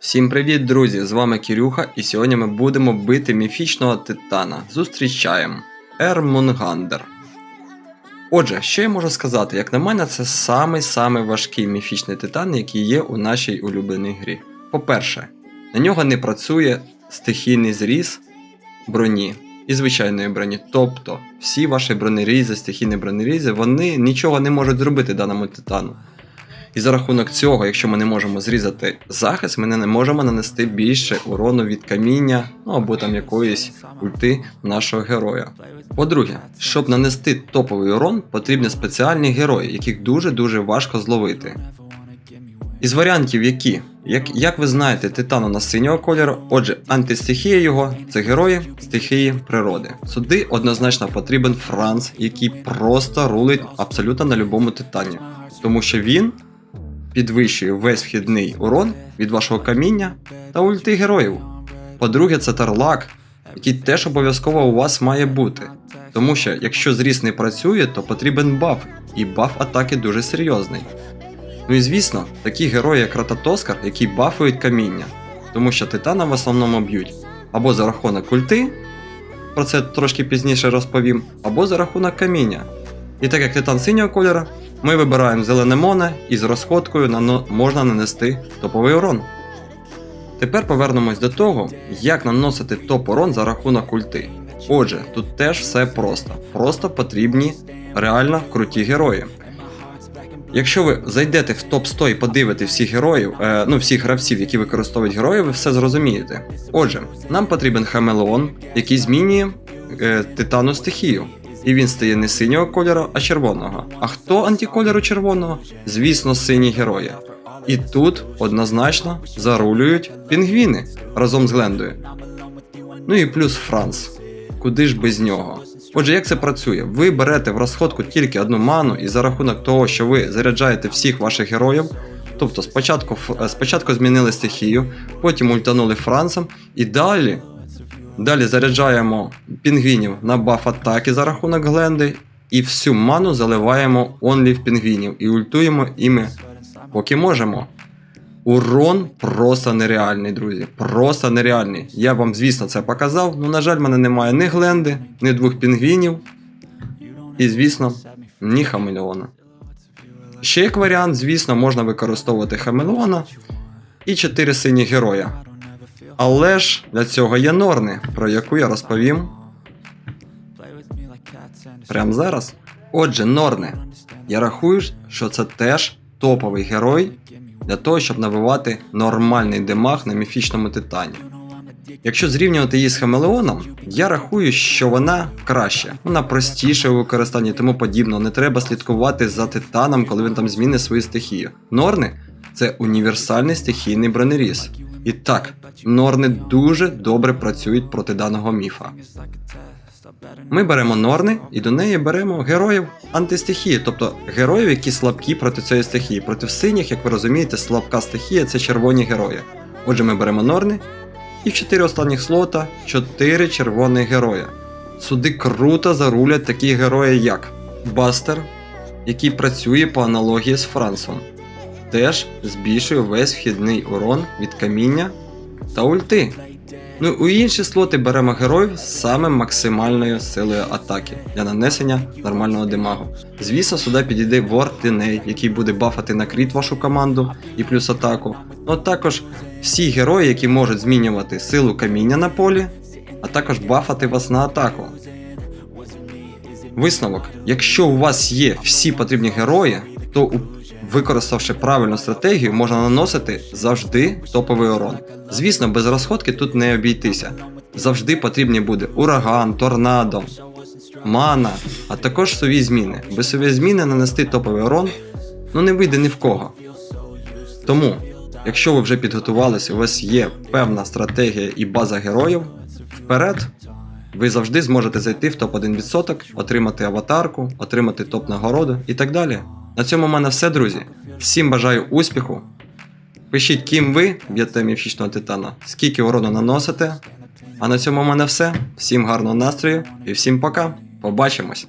Всім привіт, друзі! З вами Кірюха, і сьогодні ми будемо бити міфічного титана. Зустрічаємо Ермунгандер. Отже, що я можу сказати? Як на мене, це самий-самий важкий міфічний титан, який є у нашій улюбленій грі. По-перше, на нього не працює стихійний зріз броні і звичайної броні. Тобто, всі ваші бронерізи, стихійні бронерізи, вони нічого не можуть зробити даному титану. І за рахунок цього, якщо ми не можемо зрізати захист, ми не можемо нанести більше урону від каміння, ну або там якоїсь ульти нашого героя. По-друге, щоб нанести топовий урон, потрібні спеціальні герої, яких дуже-дуже важко зловити. Із варіантів, які, як, як ви знаєте, титан у нас синього кольору, отже, антистихія його це герої стихії природи. Сюди однозначно потрібен Франц, який просто рулить абсолютно на любому титані, тому що він підвищує весь вхідний урон від вашого каміння та ульти героїв. По-друге, це Тарлак, який теж обов'язково у вас має бути. Тому що якщо зріст не працює, то потрібен баф, і баф атаки дуже серйозний. Ну і звісно, такі герої, як Рататоскар, які бафують каміння, тому що титана в основному б'ють або за рахунок ульти, про це трошки пізніше розповім, або за рахунок каміння. І так як титан синього кольору, ми вибираємо зелене моне і з розходкою можна нанести топовий урон. Тепер повернемось до того, як наносити топ урон за рахунок ульти. Отже, тут теж все просто. Просто потрібні реально круті герої. Якщо ви зайдете в топ 100 і подивите всіх героїв, е, ну всіх гравців, які використовують героїв, ви все зрозумієте. Отже, нам потрібен Хамелеон, який змінює е, титану стихію. І він стає не синього кольору, а червоного. А хто антикольору червоного? Звісно, сині герої. І тут однозначно зарулюють пінгвіни разом з Глендою. Ну і плюс Франц. Куди ж без нього? Отже, як це працює? Ви берете в розходку тільки одну ману, і за рахунок того, що ви заряджаєте всіх ваших героїв, тобто спочатку, е, спочатку змінили стихію, потім ультанули Францем, і далі, далі заряджаємо пінгвінів на баф атаки за рахунок Гленди, і всю ману заливаємо онлі в пінгвінів і ультуємо іми, поки можемо. Урон просто нереальний, друзі. Просто нереальний. Я вам, звісно, це показав, але, на жаль, в мене немає ні Гленди, ні двох пінгвінів. І, звісно, ні Хамелеона. Ще як варіант, звісно, можна використовувати Хамелеона і 4 сині героя. Але ж для цього є Норни, про яку я розповім прямо зараз. Отже, Норни. Я рахую, що це теж топовий герой для того, щоб набивати нормальний демаг на міфічному титані. Якщо зрівнювати її з Хамелеоном, я рахую, що вона краще, вона простіша у використанні тому подібного. Не треба слідкувати за титаном, коли він там змінить свою стихію. Норни це універсальний стихійний бронеріз. І так, норни дуже добре працюють проти даного міфа. Ми беремо норни і до неї беремо героїв антистихії, тобто героїв, які слабкі проти цієї стихії. Проти синіх, як ви розумієте, слабка стихія це червоні герої. Отже, ми беремо норни і в 4 останніх слота 4 червоних героя. Сюди круто зарулять такі герої, як Бастер, який працює по аналогії з Франсом. Теж збільшує весь вхідний урон від каміння та ульти. Ну у інші слоти беремо героїв з саме максимальною силою атаки для нанесення нормального демагу. Звісно, сюди підійде Ворд Діней, який буде бафати на кріт вашу команду і плюс атаку. Ну також всі герої, які можуть змінювати силу каміння на полі, а також бафати вас на атаку. Висновок: якщо у вас є всі потрібні герої, то у- використавши правильну стратегію, можна наносити завжди топовий урон. Звісно, без розходки тут не обійтися. Завжди потрібні буде ураган, торнадо, мана, а також сові зміни. Без сові зміни нанести топовий урон ну не вийде ні в кого. Тому, якщо ви вже підготувалися, у вас є певна стратегія і база героїв, вперед, ви завжди зможете зайти в топ-1%, отримати аватарку, отримати топ-нагороду і так далі. На цьому в мене все, друзі. Всім бажаю успіху. Пишіть, ким ви б'єте міфічного титана, скільки урону наносите. А на цьому в мене все. Всім гарного настрою і всім пока. Побачимось!